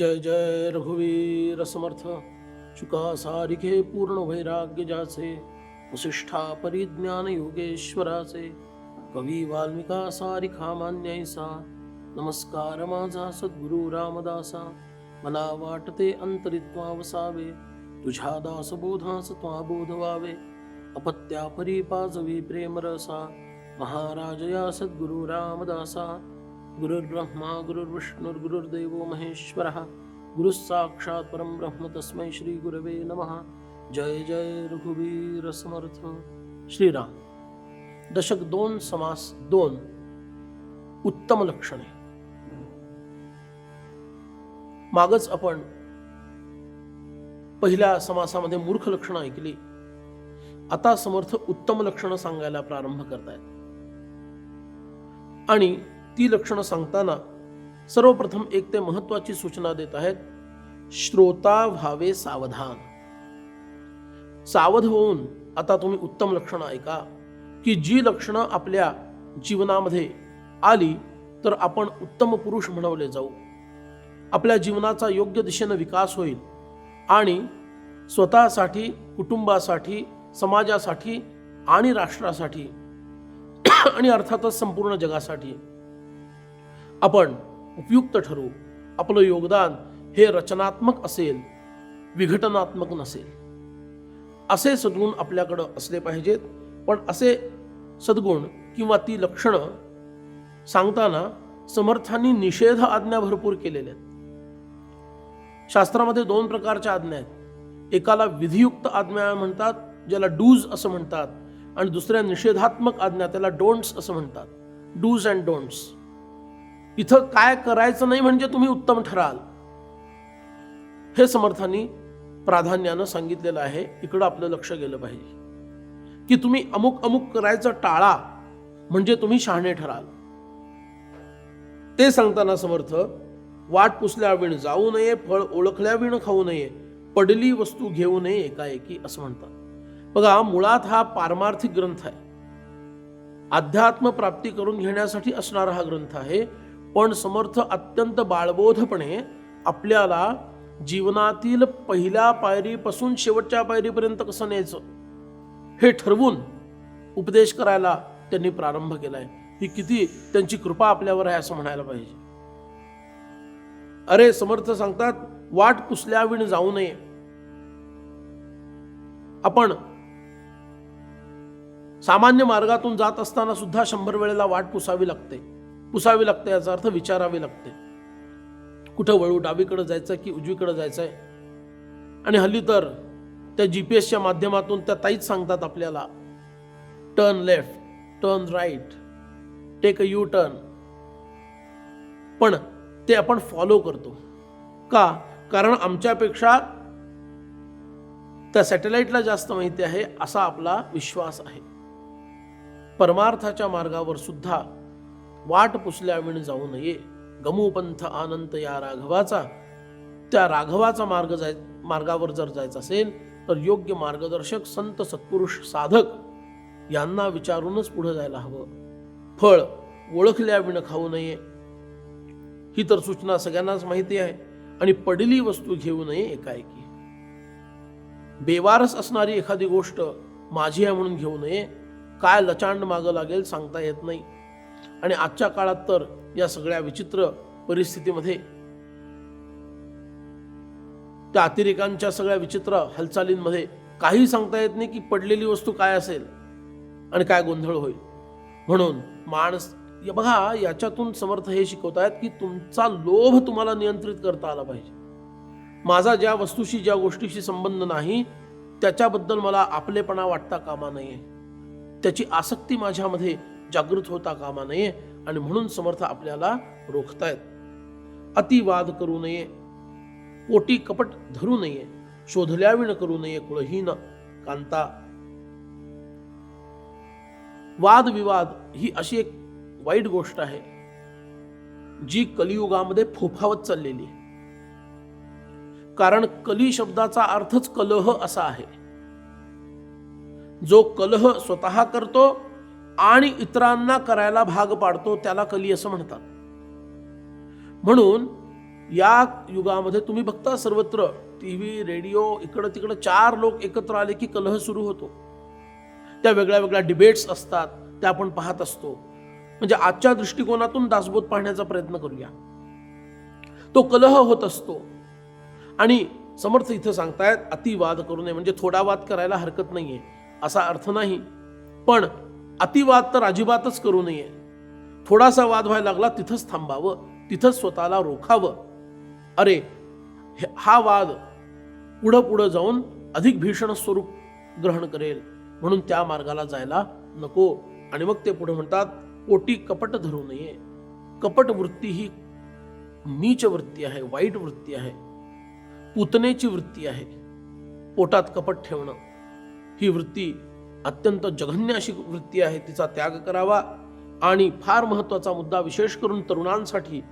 जय जय रघुवीर समर्थ। चुका सारिखे पूर्ण वैराग्य जाचे। वसिष्ठा परिज्ञान योगेश्वराचे। कवी वाल्मिका सारिखा मान्यायसा नमस्कार माझा सद्गुरु रामदासा। मला वाटते अंतरित्वा वसावे तुझ्या दासबोधास त्वा बोध व्हावे अपत्या परी पाजवी प्रेमरसा महाराजया सद्गुरु रामदासा। गुरुर्ब्रह्मा गुरुर्विष्णुर्गुरुर्देव महेश्वर गुरुः साक्षात् ब्रह्म तस्मै श्री गुरवे नमः. जय जय रघुवीर समर्थ. श्रीराम. दशक दोन समास दोन. उत्तम लक्षणे. मागच आपण पहिल्या समासामध्ये मूर्ख लक्षणं ऐकली. आता समर्थ उत्तम लक्षणं सांगायला प्रारंभ करतायत. आणि ती लक्षणं सांगताना सर्वप्रथम एक ते महत्वाची सूचना देत आहेत श्रोता व्हावे सावधान. सावध होऊन आता तुम्ही उत्तम लक्षणं ऐका की जी लक्षणं आपल्या जीवनामध्ये आली तर आपण उत्तम पुरुष म्हणवले जाऊ. आपल्या जीवनाचा योग्य दिशेनं विकास होईल आणि स्वतःसाठी कुटुंबासाठी समाजासाठी आणि राष्ट्रासाठी आणि अर्थातच संपूर्ण जगासाठी आपण उपयुक्त ठरू. आपलं योगदान हे रचनात्मक असेल विघटनात्मक नसेल. असे सद्गुण आपल्याकडं असले पाहिजेत पण असे सद्गुण किंवा ती लक्षणं सांगताना समर्थांनी निषेध आज्ञा भरपूर केलेल्या आहेत. शास्त्रामध्ये दोन प्रकारच्या आज्ञा आहेत. एकाला विधियुक्त आज्ञा म्हणतात ज्याला डूज असं म्हणतात आणि दुसऱ्या निषेधात्मक आज्ञा त्याला डोंट्स असं म्हणतात. Dos and don'ts. इथं काय करायचं नाही म्हणजे तुम्ही उत्तम ठराल. हे समर्थांनी प्राधान्यानं सांगितलेलं आहे. इकडं आपलं लक्ष गेलं पाहिजे. की तुम्ही अमुक अमुक करायचं टाळा म्हणजे तुम्ही शहाणे ठराल. ते सांगताना समर्थ वाट पुसल्याविण जाऊ नये फळ ओळखल्याविण खाऊ नये पडली वस्तू घेऊ नये एकाएकी असं म्हणतात. बघा मुळात हा पारमार्थिक ग्रंथ आहे. अध्यात्म प्राप्ती करून घेण्यासाठी असणारा हा ग्रंथ आहे. पण समर्थ अत्यंत बाळबोधपणे आपल्याला जीवनातील पहिल्या पायरीपासून शेवटच्या पायरीपर्यंत कसं न्यायचं? हे ठरवून उपदेश करायला त्यांनी प्रारंभ केलाय. ही किती त्यांची कृपा आपल्यावर आहे असं म्हणायला पाहिजे. अरे समर्थ सांगतात वाट पुसल्याविण जाऊ नये. आपण सामान्य मार्गातून जात असताना सुद्धा शंभर वेळेला वाट पुसावी लागते. पुसावी लागते याचा अर्थ विचारावी लागते. कुठं वळू डावीकडे जायचं की उजवीकडे आहे आणि हल्ली तर त्या जी पी एसच्या माध्यमातून त्या ताईच सांगतात आपल्याला turn left turn right take a U turn पण ते आपण फॉलो करतो. का? कारण आमच्यापेक्षा त्या सॅटेलाईटला जास्त माहिती आहे असा आपला विश्वास आहे. परमार्थाच्या मार्गावर सुद्धा वाट पुसल्याविण जाऊ नये. गमूपंथ आनंद या राघवाचा. त्या राघवाचा मार्ग जाय मार्गावर जर जायचं असेल तर योग्य मार्गदर्शक संत सत्पुरुष साधक यांना विचारूनच पुढे जायला हवं. फळ ओळखल्याविण खाऊ नये. ही तर सूचना सगळ्यांनाच माहिती आहे आणि पडली वस्तू घेऊ नये एकाएकी. बेवारस असणारी एखादी गोष्ट माझी आहे म्हणून घेऊ नये. काय लचांड मागं लागेल सांगता येत नाही. आणि आजच्या काळात तर या सगळ्या विचित्र परिस्थितीमध्ये त्या अतिरेकांच्या सगळ्या विचित्र हालचालींमध्ये काही सांगता येत नाही की पडलेली वस्तू काय असेल आणि काय गोंधळ होईल. म्हणून माणस या बघा याच्यातून समर्थ हे शिकवतायत की तुमचा लोभ तुम्हाला नियंत्रित करता आला पाहिजे. माझा ज्या वस्तूशी ज्या गोष्टीशी संबंध नाही त्याच्याबद्दल मला आपलेपणा वाटता कामा नये. त्याची आसक्ती माझ्यामध्ये जागृत होता कामा नये आणि म्हणून समर्थ आपल्याला रोखतायत. अतिवाद करू नये पोटी कपट धरू नये शोधल्याविण करू नये कुळहीन कांता. वादविवाद ही अशी एक वाईट गोष्ट आहे जी कलियुगामध्ये फोफावत चाललेली आहे. कारण कली शब्दाचा अर्थच कलह असा आहे. जो कलह स्वतः करतो आणि इतरांना करायला भाग पाडतो त्याला कली असं म्हणतात. म्हणून या युगामध्ये तुम्ही बघता सर्वत्र टी व्ही रेडिओ इकडं तिकडं चार लोक एकत्र आले की कलह सुरू होतो. त्या वेगळ्या वेगळ्या डिबेट्स असतात त्या आपण पाहत असतो. म्हणजे आजच्या दृष्टिकोनातून दासबोध पाहण्याचा प्रयत्न करूया. तो कलह होत असतो. आणि समर्थ इथं सांगतायत अतिवाद करू नये म्हणजे थोडा वाद करायला हरकत नाहीये असा अर्थ नाही. पण अतिवाद तर अजिबातच करू नये. थोडासा वाद व्हायला लागला तिथंच थांबावं तिथंच स्वतःला रोखावं. अरे हे- हा वाद पुढं पुढं जाऊन अधिक भीषण स्वरूप ग्रहण करेल. म्हणून त्या मार्गाला जायला नको. आणि मग ते पुढे म्हणतात पोटी कपट धरू नये. कपट वृत्ती ही नीच वृत्ती आहे वाईट वृत्ती आहे. पुतनेची वृत्ती आहे. पोटात कपट ठेवणं. ही वृत्ती अत्यंत जघन्य अशी वृत्ती आहे तिचा त्याग करावा. आणि फार महत्त्वाचा मुद्दा विशेष करून तरुणांसाठी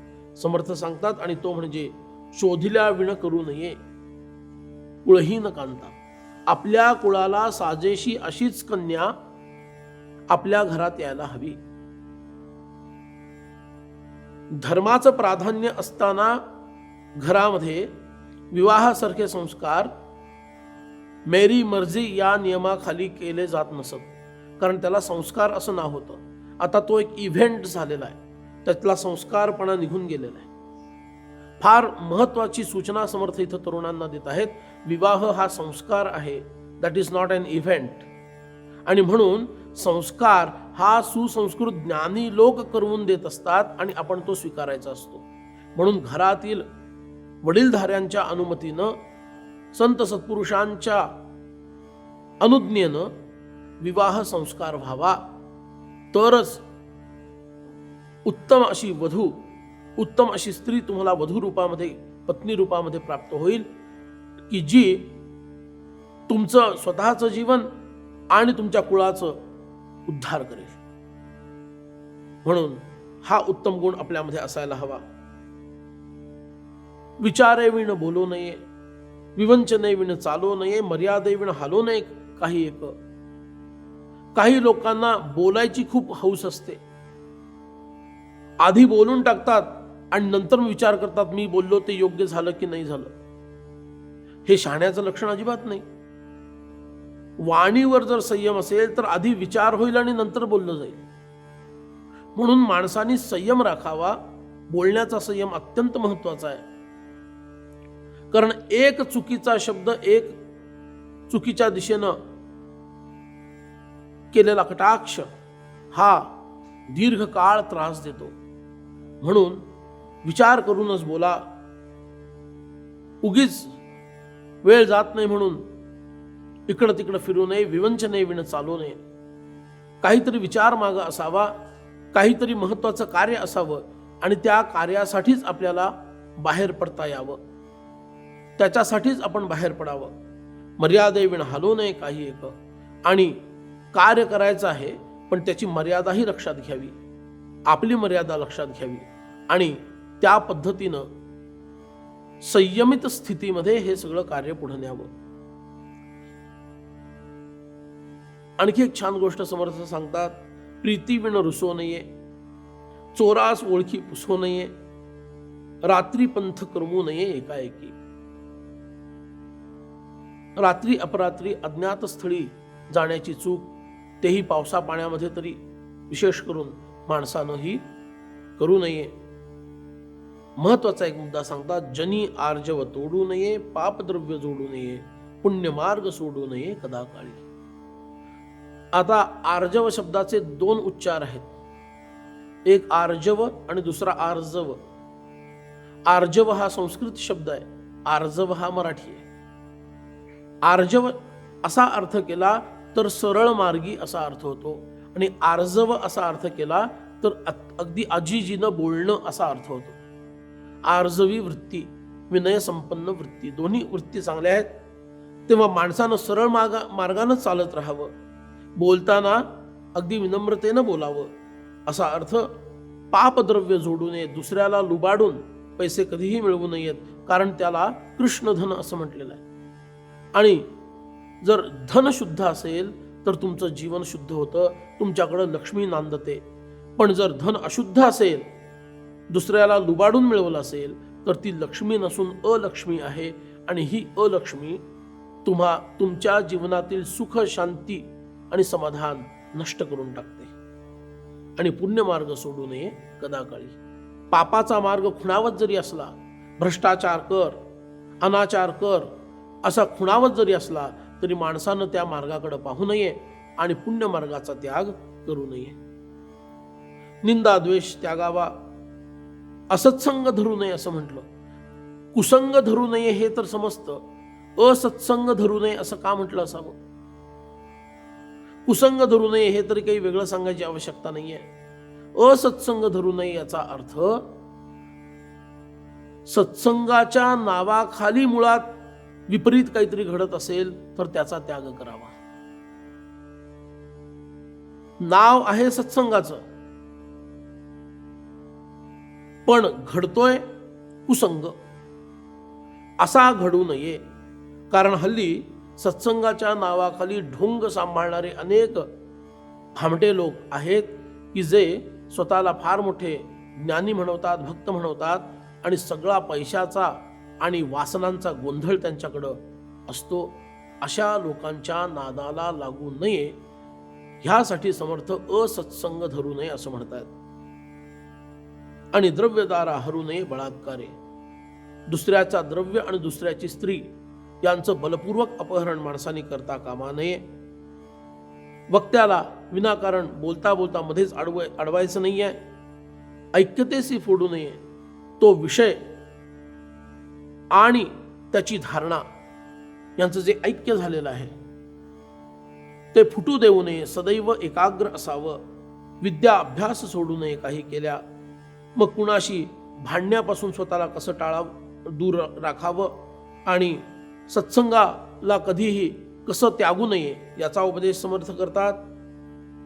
समर्थ सांगतात आणि तो म्हणजे शोधिल्या विण करू नये. कुळहीन कांता. आपल्या कुळाला साजेशी अशीच कन्या आपल्या घरात यायला हवी. धर्माचं प्राधान्य असताना घरामध्ये विवाहासारखे संस्कार मेरी मर्जी या नियमाखाली केले जात नसत. कारण त्याला संस्कार असं नाव होतं. आता तो एक इव्हेंट झालेला आहे. त्यातला संस्कारपणा निघून गेलेला आहे. फार महत्वाची सूचना समर्थ इथं तरुणांना देत आहेत विवाह हा संस्कार आहे. That is not an event आणि म्हणून संस्कार हा सुसंस्कृत ज्ञानी लोक करवून देत असतात आणि आपण तो स्वीकारायचा असतो. म्हणून घरातील वडीलधाऱ्यांच्या अनुमतीनं संत सत्पुरुषांच्या अनुज्ञेनं विवाह संस्कार व्हावा. तरच उत्तम अशी वधू उत्तम अशी स्त्री तुम्हाला वधू रूपामध्ये पत्नी रूपामध्ये प्राप्त होईल की जी तुमचं स्वतःचं जीवन आणि तुमच्या कुळाचं उद्धार करेल. म्हणून हा उत्तम गुण आपल्यामध्ये असायला हवा. विचारे विण बोलू नये. विवंचने विण चालू नये मर्यादे विण हालो नये काही एक. काही लोकांना बोलायची खूप हौस असते. आधी बोलून टाकतात आणि नंतर विचार करतात मी बोललो ते योग्य झालं की नाही झालं. हे शहाण्याचं लक्षण अजिबात नाही. वाणीवर जर संयम असेल तर आधी विचार होईल आणि नंतर बोललं जाईल. म्हणून माणसाने संयम राखावा. बोलण्याचा संयम अत्यंत महत्त्वाचा आहे. कारण एक चुकीचा शब्द एक चुकीच्या दिशेनं केलेला कटाक्ष हा दीर्घकाळ त्रास देतो. म्हणून विचार करूनच बोला. उगीच वेळ जात नाही म्हणून इकडं तिकडं फिरू नये विवंचने विण चालू नये. काहीतरी विचार माग असावा काहीतरी महत्वाचं कार्य असावं आणि त्या कार्यासाठीच आपल्याला बाहेर पडता यावं. त्याच्यासाठीच आपण बाहेर पडावं. मर्यादे विण हलू नये काही एक. आणि कार्य करायचं आहे पण त्याची मर्यादाही लक्षात घ्यावी. आपली मर्यादा लक्षात घ्यावी. आणि त्या पद्धतीनं संयमित स्थितीमध्ये हे सगळं कार्य पुढे न्यावं. आणखी एक छान गोष्ट समर्थ सांगतात. प्रीती विण रुसो नये. चोरास ओळखी पुसू नये. रात्री पंथ करमू नये एकाएकी. रात्री अपरात्री अज्ञात स्थळी जाण्याची चूक तेही पावसा पाण्यामध्ये तरी विशेष करून माणसानं ही करू नये. महत्त्वाचा एक मुद्दा सांगतात जनी आर्जव तोडू नये पापद्रव्य जोडू नये पुण्यमार्ग सोडू नये कदा काळी आता आर्जव शब्दाचे दोन उच्चार आहेत. एक आर्जव आणि दुसरा आर्जव. आर्जव हा संस्कृत शब्द आहे. आर्जव हा मराठी आहे. आर्जव असा अर्थ केला तर सरळ मार्गी असा अर्थ होतो. आणि आर्जव असा अर्थ केला तर अगदी आजीजीनं बोलणं असा अर्थ होतो. आर्जवी वृत्ती विनय संपन्न वृत्ती दोन्ही वृत्ती चांगल्या आहेत. तेव्हा माणसानं सरळ मार्गा मार्गानं चालत राहावं. बोलताना अगदी विनम्रतेनं बोलावं. असा अर्थ पापद्रव्य जोडू नये दुसऱ्याला लुबाडून पैसे कधीही मिळवू नयेत कारण त्याला कृष्णधन असं म्हटलेलं आहे. आणि जर धन शुद्ध असेल तर तुमचं जीवन शुद्ध होतं तुमच्याकडं लक्ष्मी नांदते. पण जर धन अशुद्ध असेल दुसऱ्याला लुबाडून मिळवलं असेल तर ती लक्ष्मी नसून अलक्ष्मी आहे आणि ही अलक्ष्मी तुम्हा तुमच्या जीवनातील सुख शांती आणि समाधान नष्ट करून टाकते. आणि पुण्य मार्ग सोडू नये कदाकाळी. पापाचा मार्ग खुणावत जरी असला भ्रष्टाचार कर अनाचार कर असा खुणावत जरी असला तरी माणसानं त्या मार्गाकडे पाहू नये आणि पुण्य मार्गाचा त्याग करू नये. निंदा द्वेष त्यागावा. असत्संग धरू नये असं म्हटलं. कुसंग धरू नये हे तर समजतं. असत्संग धरू नये असं का म्हटलं असावं? कुसंग धरू नये हे तरी काही वेगळं सांगायची आवश्यकता नाहीये. असत्संग धरू नये याचा अर्थ सत्संगाच्या नावाखाली मुळात विपरीत काहीतरी घडत असेल तर त्याचा त्याग करावा. नाव आहे सत्संगाचं. पण घडतोय कुसंग. असा घडू नये कारण हल्ली सत्संगाच्या नावाखाली ढोंग सांभाळणारे अनेक भामटे लोक आहेत की जे स्वतःला फार मोठे ज्ञानी म्हणवतात भक्त म्हणवतात आणि सगळा पैशाचा आणि वासनांचा गोंधळ त्यांच्याकडं असतो. अशा लोकांच्या नादाला लागू नये. ह्यासाठी समर्थ असत्संग धरू नये असं म्हणतात आणि द्रव्यदारा हरू नये बळात्कारे दुसऱ्याचा द्रव्य आणि दुसऱ्याची स्त्री यांचं बलपूर्वक अपहरण माणसाने करता कामा नये. वक्त्याला विनाकारण बोलता बोलता मध्येच अडवाय अडवायचं नाहीये. ऐक्यतेसी फोडू नये. तो विषय आणि त्याची धारणा यांचं जे ऐक्य झालेलं आहे ते फुटू देऊ नये सदैव एकाग्र असावं विद्या अभ्यास सोडू नये काही केल्या मग कुणाशी भांडण्यापासून स्वतःला कसं टाळावं दूर राखावं आणि सत्संगाला कधीही कसं त्यागू नये याचा उपदेश समर्थ करतात.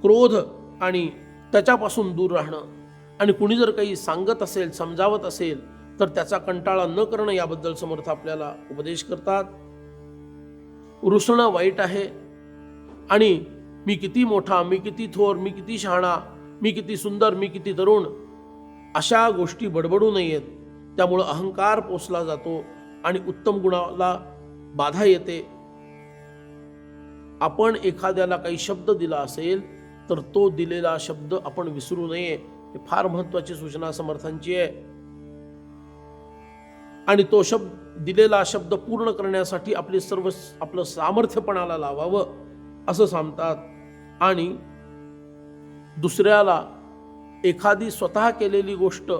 क्रोध आणि त्याच्यापासून दूर राहणं आणि कुणी जर काही सांगत असेल समजावत असेल तर त्याचा कंटाळा न करणं याबद्दल समर्थ आपल्याला उपदेश करतात. रुसणं वाईट आहे. आणि मी किती मोठा मी किती थोर मी किती शहाणा मी किती सुंदर मी किती तरुण अशा गोष्टी बडबडू नयेत. त्यामुळं अहंकार पोचला जातो आणि उत्तम गुणाला बाधा येते. आपण एखाद्याला काही शब्द दिला असेल तर तो दिलेला शब्द आपण विसरू नये. हे फार महत्त्वाची सूचना समर्थांची आहे. आणि तो शब्द दिलेला शब्द पूर्ण करण्यासाठी आपले सर्व आपलं सामर्थ्यपणाला लावावं असं सांगतात. आणि दुसऱ्याला एखादी स्वतः केलेली गोष्ट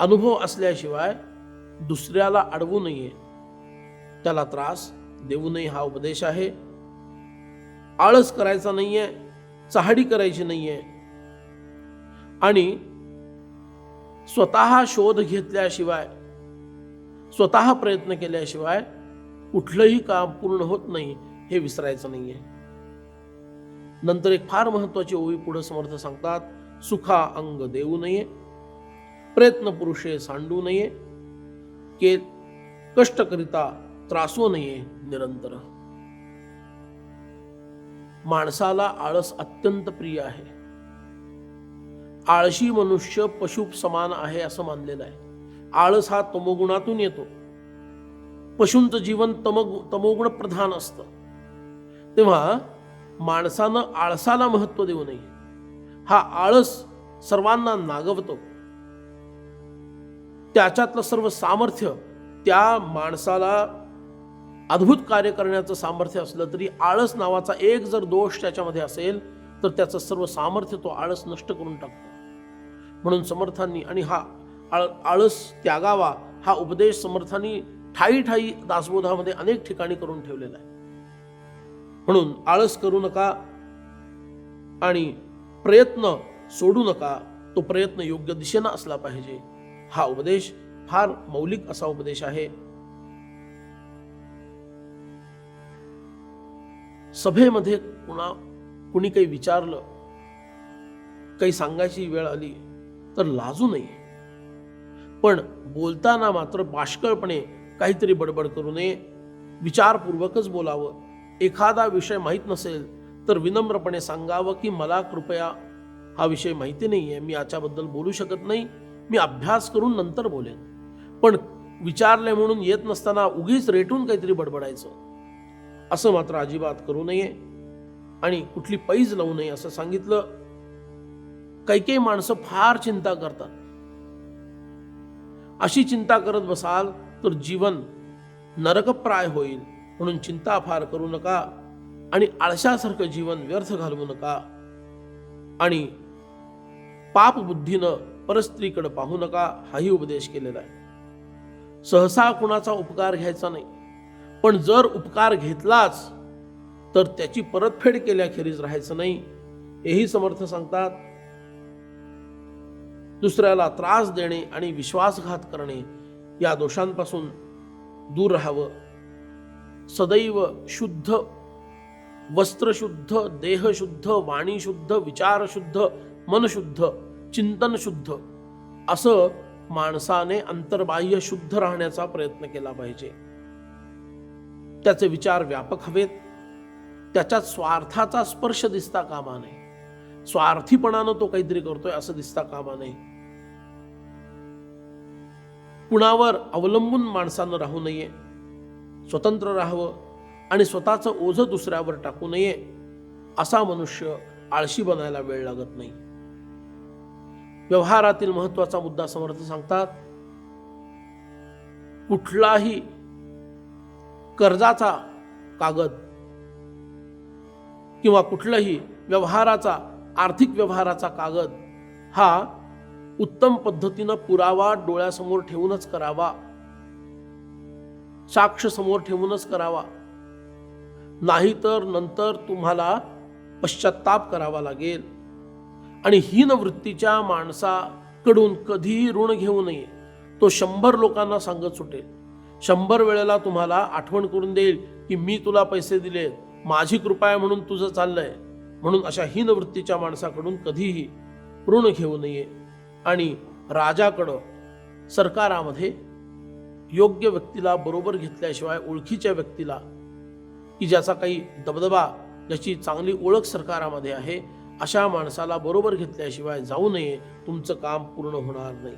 अनुभव असल्याशिवाय दुसऱ्याला अडवू नये. त्याला त्रास देऊ नये हा उपदेश आहे. आळस करायचा नाहीये चहाडी करायची नाहीये. आणि स्वतः शोध घेतल्याशिवाय स्वतः प्रयत्न केल्याशिवाय कुठलंही काम पूर्ण होत नाही हे विसरायचं नाहीये. नंतर एक फार महत्वाची ओवी पुढे समर्थ सांगतात सुखा अंग देऊ नये प्रयत्न पुरुषे सांडू नये के कष्ट करिता त्रासू नये निरंतर. माणसाला आळस अत्यंत प्रिय आहे. आळशी मनुष्य पशु समान आहे असं मानलेलं आहे. आळस हा तमोगुणातून येतो. पशूंचं जीवन तमगु तमोगुण प्रधान असतं. तेव्हा माणसानं आळसाला महत्त्व देऊ नये. हा आळस सर्वांना नागवतो. त्याच्यातलं सर्व सामर्थ्य त्या माणसाला अद्भुत कार्य करण्याचं सामर्थ्य असलं तरी आळस नावाचा एक जर दोष त्याच्यामध्ये असेल तर त्याचं सर्व सामर्थ्य तो आळस नष्ट करून टाकतो. म्हणून समर्थांनी आणि हा आळ आळस त्यागावा हा उपदेश समर्थांनी ठाई ठाई दासबोधामध्ये अनेक ठिकाणी करून ठेवलेला आहे. म्हणून आळस करू नका आणि प्रयत्न सोडू नका तो प्रयत्न योग्य दिशेनं असला पाहिजे. हा उपदेश फार मौलिक असा उपदेश आहे. सभेमध्ये कुणा कुणी काही विचारलं काही सांगायची वेळ आली तर लाजू नये. पण बोलताना मात्र बाष्कळपणे काहीतरी बडबड करू नये. विचारपूर्वकच बोलावं. एखादा विषय माहीत नसेल तर विनम्रपणे सांगावं की मला कृपया हा विषय माहिती नाही आहे मी याच्याबद्दल बोलू शकत नाही. मी अभ्यास करून नंतर बोलेन. पण विचारले म्हणून येत नसताना उगीच रेटून काहीतरी बडबडायचं. असं मात्र अजिबात करू नये आणि कुठली पैज लावू नये असं सांगितलं. काही काही माणसं फार चिंता करतात. अशी चिंता करत बसाल तर जीवन नरकप्राय होईल म्हणून चिंता फार करू नका आणि आळशासारखं जीवन व्यर्थ घालवू नका आणि पाप बुद्धीनं परस्त्रीकडे पाहू नका हाही उपदेश केलेला आहे. सहसा कुणाचा उपकार घ्यायचा नाही. पण जर उपकार घेतलाच तर त्याची परतफेड केल्याखेरीज राहायचं नाही हेही समर्थ सांगतात. दुसऱ्याला त्रास देणे आणि विश्वासघात करणे या दोषांपासून दूर राहावं. सदैव शुद्ध वस्त्रशुद्ध देहशुद्ध वाणीशुद्ध विचारशुद्ध मनशुद्ध चिंतन शुद्ध असं माणसाने अंतर्बाह्य शुद्ध राहण्याचा प्रयत्न केला पाहिजे. त्याचे विचार व्यापक हवेत. त्याच्यात स्वार्थाचा स्पर्श दिसता कामा नये. स्वार्थीपणानं तो काहीतरी करतोय असं दिसता कामा नये. कुणावर अवलंबून माणसानं राहू नये स्वतंत्र राहावं आणि स्वतःचं ओझं दुसऱ्यावर टाकू नये असा मनुष्य आळशी बनायला वेळ लागत नाही. व्यवहारातील महत्त्वाचा मुद्दा समर्थ सांगतात कुठलाही कर्जाचा कागद किंवा कुठलाही व्यवहाराचा आर्थिक व्यवहाराचा कागद हा उत्तम पद्धतीनं पुरावा डोळ्यासमोर ठेवूनच करावा. साक्ष समोर ठेवूनच करावा. नाहीतर नंतर तुम्हाला पश्चाताप करावा लागेल. आणि हीन वृत्तीच्या माणसाकडून कधीही ऋण घेऊ नये. तो शंभर लोकांना सांगत सुटेल. शंभर वेळेला तुम्हाला आठवण करून देईल की मी तुला पैसे दिले माझी कृपा आहे म्हणून तुझं चाललंय. म्हणून अशा हीन वृत्तीच्या माणसाकडून कधीही ऋण घेऊ नये. आणि राजाकडं सरकारामध्ये योग्य व्यक्तीला बरोबर घेतल्याशिवाय ओळखीच्या व्यक्तीला की ज्याचा काही दबदबा ज्याची चांगली ओळख सरकारामध्ये आहे अशा माणसाला बरोबर घेतल्याशिवाय जाऊ नये तुमचं काम पूर्ण होणार नाही.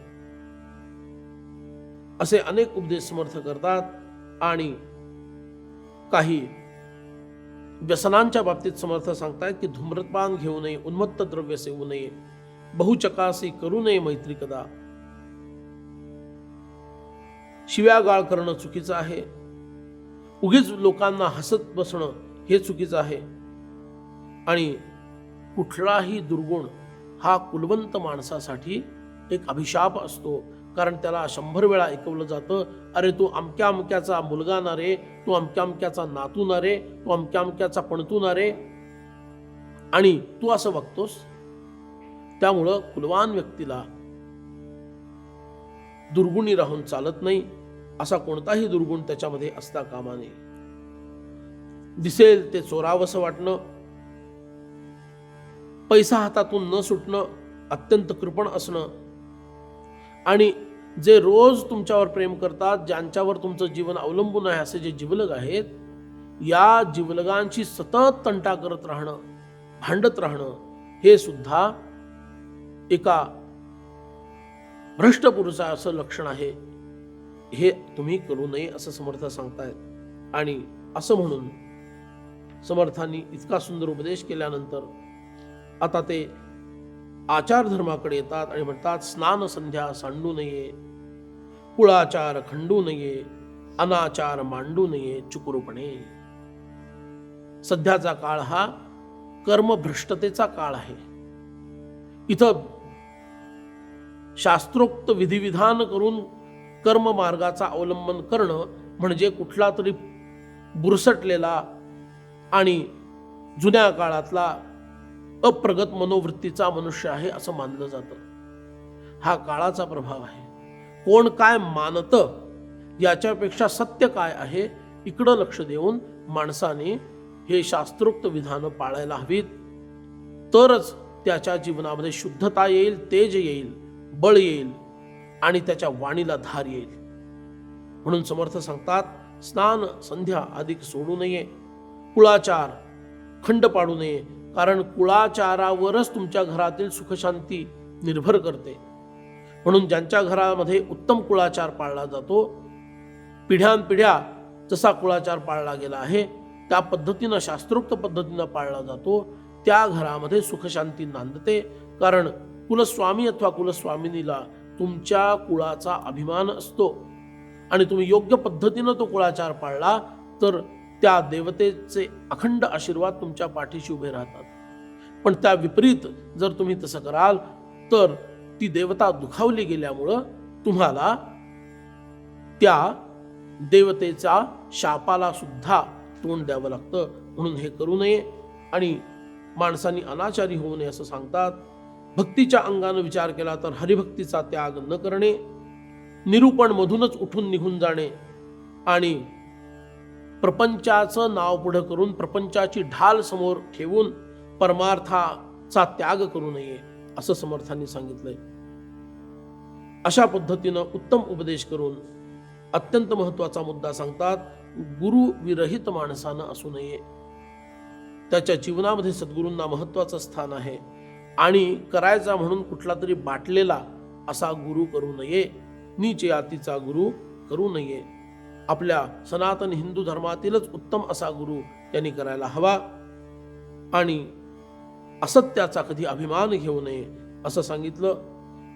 असे अनेक उपदेश समर्थ करतात आणि काही व्यसनांच्या बाबतीत समर्थ सांगतायत की धूम्रपान घेऊ नये उन्मत्त द्रव्य सेवू नये बहुचकासी करू नये मैत्री कदा. शिव्या गाळ करणं चुकीचं आहे. उगीच लोकांना हसत बसणं हे चुकीचं आहे. आणि कुठलाही दुर्गुण हा कुलवंत माणसासाठी एक अभिशाप असतो. कारण त्याला शंभर वेळा ऐकवलं जातं अरे तू अमक्या अमक्याचा मुलगा ना रे तू अमक्या अमक्याचा नातू ना रे तू अमक्या अमक्याचा पणतू ना रे. आणि तू असं बघतोस? त्यामुळं कुलवान व्यक्तीला दुर्गुणी राहून चालत नाही असा कोणताही दुर्गुण त्याच्यामध्ये असता कामा नये. दिसेल ते चोरावंसं वाटणं पैसा हातातून न सुटणं अत्यंत कृपण असणं आणि जे रोज तुमच्यावर प्रेम करतात ज्यांच्यावर तुमचं जीवन अवलंबून आहे असे जे जिवलग आहेत या जिवलगांशी सतत तंटा करत राहणं भांडत राहणं हे सुद्धा एका भ्रष्ट पुरुषाचं लक्षण आहे. हे तुम्ही करू नये असं समर्थ सांगतायत. आणि असं म्हणून समर्थांनी इतका सुंदर उपदेश केल्यानंतर आता ते आचार धर्माकडे येतात आणि म्हणतात स्नान संध्या सांडू नये कुळाचार खंडू नये अनाचार मांडू नये चुकुरूपणे. सध्याचा काळ हा कर्मभ्रष्टतेचा काळ आहे. इथं शास्त्रोक्त विधिविधान करून कर्म मार्गाचा अवलंबन करणं म्हणजे कुठला तरी बुरसटलेला आणि जुन्या काळातला अप्रगत मनोवृत्तीचा मनुष्य आहे असं मानलं जातं. हा काळाचा प्रभाव आहे. कोण काय मानतं याच्यापेक्षा सत्य काय आहे इकडं लक्ष देऊन माणसाने हे शास्त्रोक्त विधानं पाळायला हवीत. तरच त्याच्या जीवनामध्ये शुद्धता येईल तेज येईल. बळ येईल आणि त्याच्या वाणीला धार येईल. म्हणून समर्थ सांगतात स्नान संध्या अधिक सोडू नये कुळाचार खंड पाडू नये कारण कुळाचारावरच तुमच्या घरातील सुखशांती निर्भर करते. म्हणून ज्यांच्या घरामध्ये उत्तम कुळाचार पाळला जातो पिढ्यानपिढ्या जसा कुळाचार पाळला गेला आहे त्या पद्धतीनं शास्त्रोक्त पद्धतीनं पाळला जातो त्या घरामध्ये सुखशांती नांदते कारण कुलस्वामी अथवा कुलस्वामिनीला तुमच्या कुळाचा अभिमान असतो. आणि तुम्ही योग्य पद्धतीनं तो कुळाचार पाळला तर त्या देवतेचे अखंड आशीर्वाद तुमच्या पाठीशी उभे राहतात. पण त्या विपरीत जर तुम्ही तसं कराल तर ती देवता दुखावली गेल्यामुळं तुम्हाला त्या देवतेच्या शापाला सुद्धा तोंड द्यावं लागतं. म्हणून हे करू नये. आणि माणसांनी अनाचारी होऊ नये असं सांगतात. भक्तीच्या अंगानं विचार केला तर हरिभक्तीचा त्याग न करणे निरूपण मधूनच उठून निघून जाणे आणि प्रपंचाचं नाव पुढं करून प्रपंचाची ढाल समोर ठेवून परमार्थाचा त्याग करू नये असं समर्थांनी सांगितलंय. अशा पद्धतीनं उत्तम उपदेश करून अत्यंत महत्त्वाचा मुद्दा सांगतात गुरु विरहित माणसानं असू नये. त्याच्या जीवनामध्ये सद्गुरूंना महत्वाचं स्थान आहे. आणि करायचा म्हणून कुठला तरी बाटलेला असा गुरु करू नये. नीच जातीचा गुरु करू नये. आपल्या सनातन हिंदू धर्मातीलच उत्तम असा गुरु त्यांनी करायला हवा. आणि असत्याचा कधी अभिमान घेऊ नये असं सांगितलं.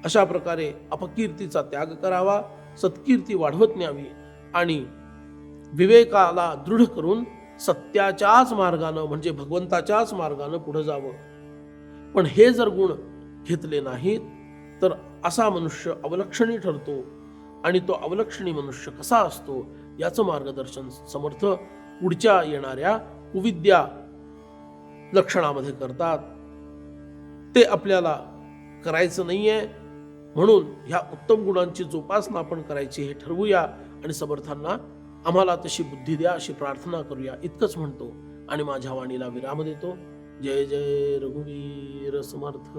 अशा प्रकारे अपकीर्तीचा त्याग करावा सत्कीर्ती वाढवत न्यावी आणि विवेकाला दृढ करून सत्याच्याच मार्गानं म्हणजे भगवंताच्याच मार्गानं पुढे जावं. पण हे जर गुण घेतले नाहीत तर असा मनुष्य अवलक्षणी ठरतो आणि तो अवलक्षणी मनुष्य कसा असतो याचं मार्गदर्शन समर्थ पुढच्या येणाऱ्या कुविद्या लक्षणामध्ये करतात. ते आपल्याला करायचं नाहीये म्हणून ह्या उत्तम गुणांची जोपासना आपण करायची हे ठरवूया आणि समर्थांना आम्हाला तशी बुद्धी द्या अशी प्रार्थना करूया. इतकंच म्हणतो आणि माझ्या वाणीला विराम देतो. जय जय रघुवीर समर्थ।